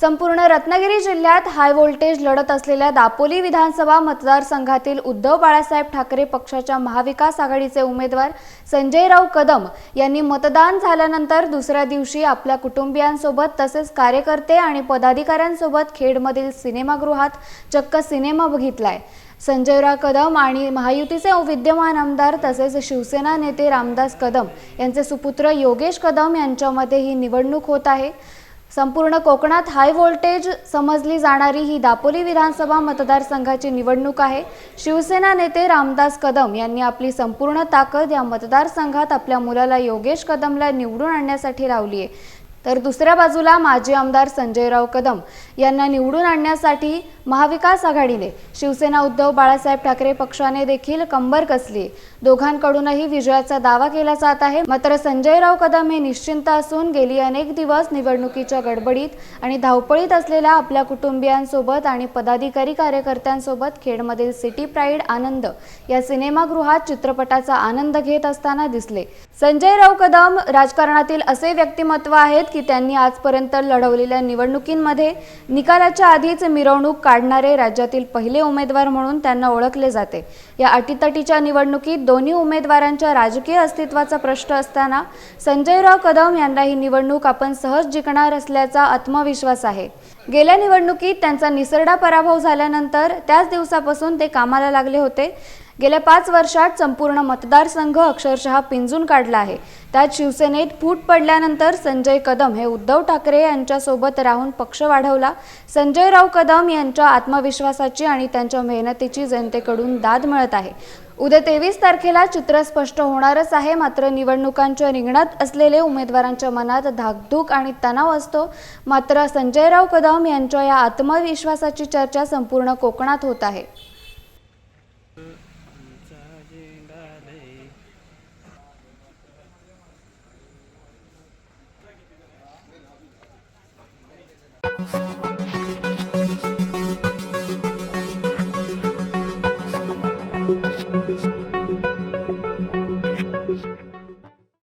संपूर्ण रत्नागिरी जिल्ह्यात high voltage लढत असलेल्या दापोली विधानसभा मतदारसंघातील उद्धव बाळासाहेब ठाकरे पक्षाच्या महाविकास आघाडीचे उमेदवार संजयराव कदम यांनी मतदान झाल्यानंतर दुसऱ्या दिवशी आपल्या कुटुंबियांसोबत तसेच कार्यकर्ते आणि पदाधिकाऱ्यांसोबत खेडमधील सिनेमागृहात चक्क सिनेमा बघितलाय. संजयराव कदम आणि महायुतीचे विद्यमान आमदार तसेच शिवसेना नेते रामदास कदम यांचे सुपुत्र योगेश कदम यांच्यामध्ये ही निवडणूक होत आहे. संपूर्ण कोकणात हाय व्होल्टेज समजली जाणारी ही दापोली विधानसभा मतदारसंघाची निवडणूक आहे. शिवसेना नेते रामदास कदम यांनी आपली संपूर्ण ताकद या मतदारसंघात आपल्या मुलाला योगेश कदमला निवडून आणण्यासाठी लावली आहे. तर दुसऱ्या बाजूला माजी आमदार संजयराव कदम यांना निवडून आणण्यासाठी महाविकास आघाडीने. शिवसेना उद्धव बाळासाहेब ठाकरे पक्षाने देखील कंबर कसली. दोघांकडूनही विजयाचा दावा केला जात आहे. मात्र संजयराव कदम हे निश्चिंत असून गेली अनेक दिवस निवडणुकीच्या गडबडीत आणि धावपळीत असलेल्या आपल्या कुटुंबियांसोबत आणि पदाधिकारी कार्यकर्त्यांसोबत खेडमधील सिटी प्राईड आनंद या सिनेमागृहात चित्रपटाचा आनंद घेत असताना दिसले. संजयराव कदम राजकारणातील असे व्यक्तिमत्व आहेत की त्यांनी आजपर्यंत लढवलेल्या निवडणुकींमध्ये निकालाच्या आधीच मिरवणूक काढणारे राज्यातील पहिले उमेदवार म्हणून त्यांना ओळखले जाते. या अटीतटीच्या निवडणुकीत दोन्ही उमेदवारांच्या राजकीय अस्तित्वाचा प्रश्न असताना संजयराव कदम यांना ही निवडणूक आपण सहज जिंकणार असल्याचा आत्मविश्वास आहे. गेल्या निवडणुकीत त्यांचा निसरडा पराभव झाल्यानंतर त्याच दिवसापासून ते कामाला लागले होते. गेल्या पाच वर्षात संपूर्ण मतदारसंघ अक्षरशः पिंजून काढला आहे. त्यात शिवसेनेत फूट पडल्यानंतर संजय कदम हे उद्धव ठाकरे यांच्यासोबत राहून पक्ष वाढवला. संजयराव कदम यांच्या आत्मविश्वासाची आणि त्यांच्या मेहनतीची जनतेकडून दाद मिळत आहे. उद्या तेवीस तारखेला चित्र स्पष्ट होणारच आहे. मात्र निवडणुकांच्या रिंगणात असलेले उमेदवारांच्या मनात धाकधूक आणि तणाव असतो. मात्र संजयराव कदम यांच्या या आत्मविश्वासाची चर्चा संपूर्ण कोकणात होत आहे. Thank you.